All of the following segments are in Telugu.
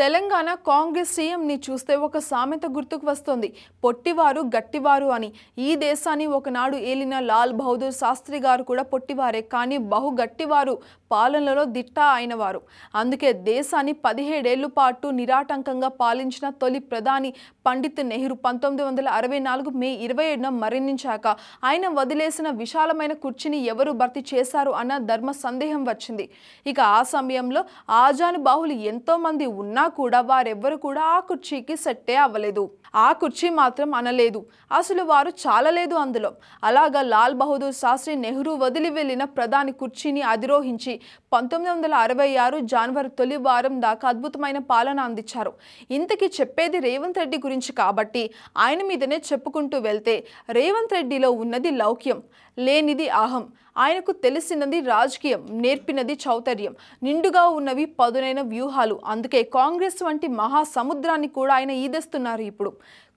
తెలంగాణ కాంగ్రెస్ సీఎంని చూస్తే ఒక సామెత గుర్తుకు వస్తోంది. పొట్టివారు గట్టివారు అని. ఈ దేశాన్ని ఒకనాడు ఏలిన లాల్ బహదూర్ శాస్త్రి గారు కూడా పొట్టివారే. కానీ బహు గట్టివారు. పాలనలో దిట్ట అయినవారు. అందుకే దేశాన్ని పదిహేడేళ్ళ పాటు నిరాటంకంగా పాలించిన తొలి ప్రధాని పండిత్ నెహ్రూ పంతొమ్మిది వందల అరవై నాలుగు మే ఇరవై ఏడున మరణించాక ఆయన వదిలేసిన విశాలమైన కుర్చీని ఎవరు భర్తీ చేశారు అన్న ధర్మ సందేహం వచ్చింది. ఇక ఆ సమయంలో ఆజానుబాహులు ఎంతో మంది ఉన్నా కూడా వారెవ్వరు కూడా ఆ కుర్చీకి సెట్టే అవ్వలేదు. ఆ కుర్చీ మాత్రం అనలేదు. అసలు వారు చాలలేదు అందులో. అలాగా లాల్ బహదూర్ శాస్త్రి నెహ్రూ వదిలి వెళ్ళిన ప్రధాని కుర్చీని అధిరోహించి పంతొమ్మిది వందల అరవై ఆరు జనవరి తొలి వారం దాకా అద్భుతమైన పాలన అందించారు. ఇంతకీ చెప్పేది రేవంత్ రెడ్డి గురించి కాబట్టి ఆయన మీదనే చెప్పుకుంటూ వెళ్తే రేవంత్ రెడ్డిలో ఉన్నది లౌక్యం లేనిది అహం. ఆయనకు తెలిసినది రాజకీయం నేర్పినది చౌతర్యం. నిండుగా ఉన్నవి పదునైన వ్యూహాలు. అందుకే కాంగ్రెస్ వంటి మహాసముద్రాన్ని కూడా ఆయన ఈదేస్తున్నారు ఇప్పుడు.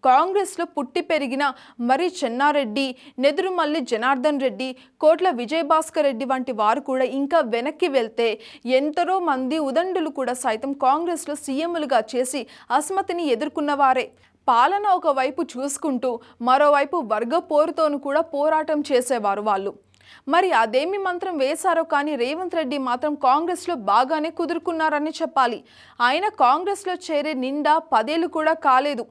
కాంగ్రెస్లో పుట్టి పెరిగిన మరి చెన్నారెడ్డి నెదురుమల్లి జనార్దన్ రెడ్డి కోట్ల విజయభాస్కర్ రెడ్డి వంటి వారు కూడా ఇంకా వెనక్కి వెళ్తే ఎంతరో మంది ఉదండులు కూడా సైతం కాంగ్రెస్లో సీఎంలుగా చేసి అస్మతిని ఎదుర్కొన్నవారే. పాలన ఒకవైపు చూసుకుంటూ మరోవైపు వర్గ పోరుతోనూ కూడా పోరాటం చేసేవారు వాళ్ళు. మరి అదేమి మంత్రం వేశారో కానీ రేవంత్ రెడ్డి మాత్రం కాంగ్రెస్లో బాగానే కుదురుకున్నారని చెప్పాలి. ఆయన కాంగ్రెస్లో చేరే నిండా పదేళ్ళు కూడా కాలేదు.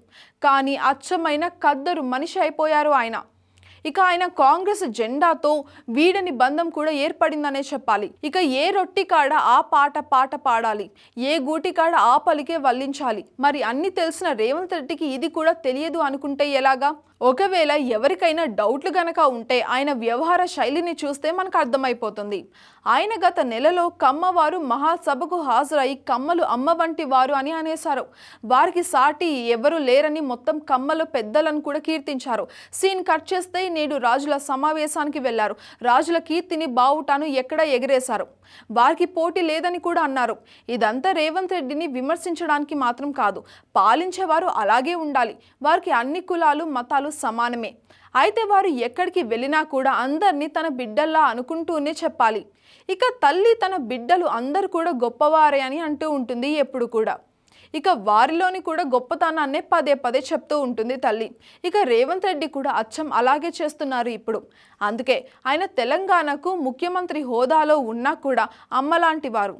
కానీ అచ్చమైన కద్దరు మనిషి అయిపోయారు ఆయన. ఇక ఆయన కాంగ్రెస్ జెండాతో వీడని బంధం కూడా ఏర్పడిందనే చెప్పాలి. ఇక ఏ రొట్టి కాడ ఆ పాట పాట పాడాలి? ఏ గూటి కాడ ఆ పలికే వల్లించాలి? మరి అన్ని తెలిసిన రేవంత్ రెడ్డికి ఇది కూడా తెలియదు అనుకుంటే ఎలాగా? ఒకవేళ ఎవరికైనా డౌట్లు గనక ఉంటే ఆయన వ్యవహార శైలిని చూస్తే మనకు అర్థమైపోతుంది. ఆయన గత నెలలో కమ్మవారు మహాసభకు హాజరై కమ్మలు అమ్మ వంటి వారు అని అనేశారు. వారికి సాటి ఎవరు లేరని మొత్తం కమ్మలు పెద్దలను కూడా కీర్తించారు. సీన్ కట్ చేస్తే నేడు రాజుల సమావేశానికి వెళ్ళారు. రాజుల కీర్తిని బావుటాను ఎక్కడ ఎగిరేశారు? వారికి పోటీ లేదని కూడా అన్నారు. ఇదంతా రేవంత్ రెడ్డిని విమర్శించడానికి మాత్రం కాదు. పాలించేవారు అలాగే ఉండాలి. వారికి అన్ని కులాలు మతాలు సమానమే. అయితే వారు ఎక్కడికి వెళ్ళినా కూడా అందరినీ తన బిడ్డల్లా అనుకుంటూనే చెప్పాలి. ఇక తల్లి తన బిడ్డలు అందరు కూడా గొప్పవారే అని అంటూ ఉంటుంది ఎప్పుడు కూడా. ఇక వారిలోని కూడా గొప్పతనాన్నే పదే పదే చెప్తూ ఉంటుంది తల్లి. ఇక రేవంత్ రెడ్డి కూడా అచ్చం అలాగే చేస్తున్నారు ఇప్పుడు. అందుకే ఆయన తెలంగాణకు ముఖ్యమంత్రి హోదాలో ఉన్నా కూడా అమ్మలాంటి వారు.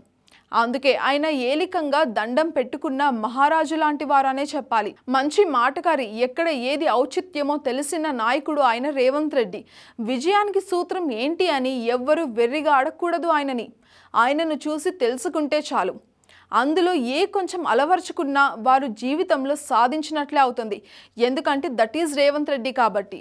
అందుకే ఆయన ఏలికంగా దండం పెట్టుకున్న మహారాజు లాంటి వారనే చెప్పాలి. మంచి మాటకారి ఎక్కడ ఏది ఔచిత్యమో తెలిసిన నాయకుడు ఆయన రేవంత్ రెడ్డి. విజయానికి సూత్రం ఏంటి అని ఎవ్వరూ వెర్రిగా అడగకూడదు ఆయనని. ఆయనను చూసి తెలుసుకుంటే చాలు. అందులో ఏ కొంచెం అలవర్చుకున్నా వారు జీవితంలో సాధించినట్లే అవుతుంది. ఎందుకంటే దట్ ఈజ్ రేవంత్ రెడ్డి కాబట్టి.